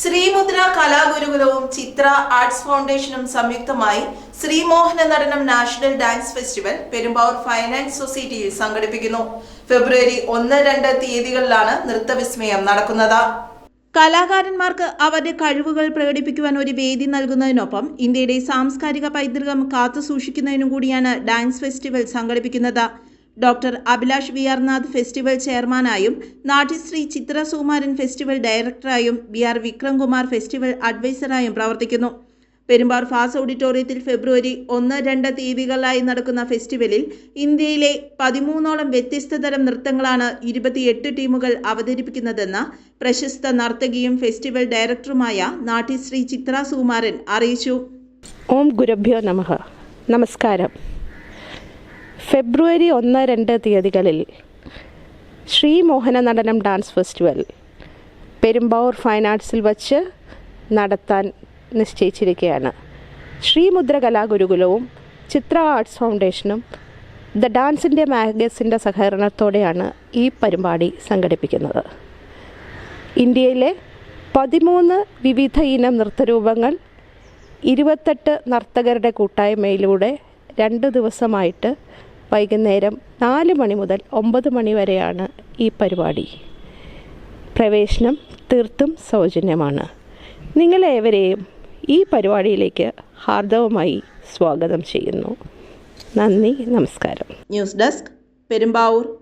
ശ്രീമുദ്ര കലാഗുരുകുലവും ചിത്ര arts ഫൗണ്ടേഷനും സംയുക്തമായി Sreemohana Natanam national dance festival Perumbavoor finance സൊസൈറ്റിയിൽ സംഘടിപ്പിക്കുന്നു. ഫെബ്രുവരി ഒന്ന് രണ്ട് തീയതികളിലാണ് നൃത്തവിസ്മയം നടക്കുന്നത്. കലാകാരന്മാർക്ക് അവരുടെ കഴിവുകൾ പ്രകടിപ്പിക്കുവാൻ ഒരു വേദി നൽകുന്നതിനൊപ്പം ഇന്ത്യയുടെ സാംസ്കാരിക പൈതൃകം കാത്തുസൂക്ഷിക്കുന്നതിനും കൂടിയാണ് ഡാൻസ് ഫെസ്റ്റിവൽ സംഘടിപ്പിക്കുന്നത്. Doctor Abhilash V R Nath festival ചെയർമാനായും Natyasree ചിത്ര സുകുമാരൻ ഫെസ്റ്റിവൽ ഡയറക്ടറായും ബി ആർ വിക്രംകുമാർ ഫെസ്റ്റിവൽ അഡ്വൈസറായും പ്രവർത്തിക്കുന്നു. പെരുമ്പാർ ഫാസ് ഓഡിറ്റോറിയത്തിൽ ഫെബ്രുവരി ഒന്ന് രണ്ട് തീയതികളിലായി നടക്കുന്ന ഫെസ്റ്റിവലിൽ ഇന്ത്യയിലെ പതിമൂന്നോളം വ്യത്യസ്ത തരം നൃത്തങ്ങളാണ് ഇരുപത്തിയെട്ട് ടീമുകൾ അവതരിപ്പിക്കുന്നതെന്ന് പ്രശസ്ത നർത്തകിയും ഫെസ്റ്റിവൽ ഡയറക്ടറുമായ നാട്യശ്രീ ചിത്ര സുകുമാരൻ അറിയിച്ചു. ഓം ഗുരുഭ്യോ നമഃ. നമസ്കാരം. ഫെബ്രുവരി ഒന്ന് രണ്ട് തീയതികളിൽ Shri Mohana Natanam dance festival. Perumbavoor fine ആർട്സിൽ വച്ച് നടത്താൻ നിശ്ചയിച്ചിരിക്കുകയാണ് ശ്രീമുദ്ര കലാഗുരുകുലവും ചിത്ര ആർട്സ് ഫൗണ്ടേഷനും ദ ഡാൻസിന്റെ മാഗസിന്റെ സഹകരണത്തോടെയാണ് ഈ പരിപാടി സംഘടിപ്പിക്കുന്നത്. ഇന്ത്യയിലെ പതിമൂന്ന് വിവിധ ഇനം നൃത്തരൂപങ്ങൾ ഇരുപത്തെട്ട് നർത്തകരുടെ കൂട്ടായ്മയിലൂടെ രണ്ട് ദിവസമായിട്ട് വൈകുന്നേരം നാല് മണി മുതൽ ഒമ്പത് മണി വരെയാണ് ഈ പരിപാടി. പ്രവേശനം തീർത്തും സൗജന്യമാണ്. നിങ്ങളേവരെയും ഈ പരിപാടിയിലേക്ക് ഹാർദവമായി സ്വാഗതം ചെയ്യുന്നു. നന്ദി നമസ്കാരം. News desk Perumbavoor.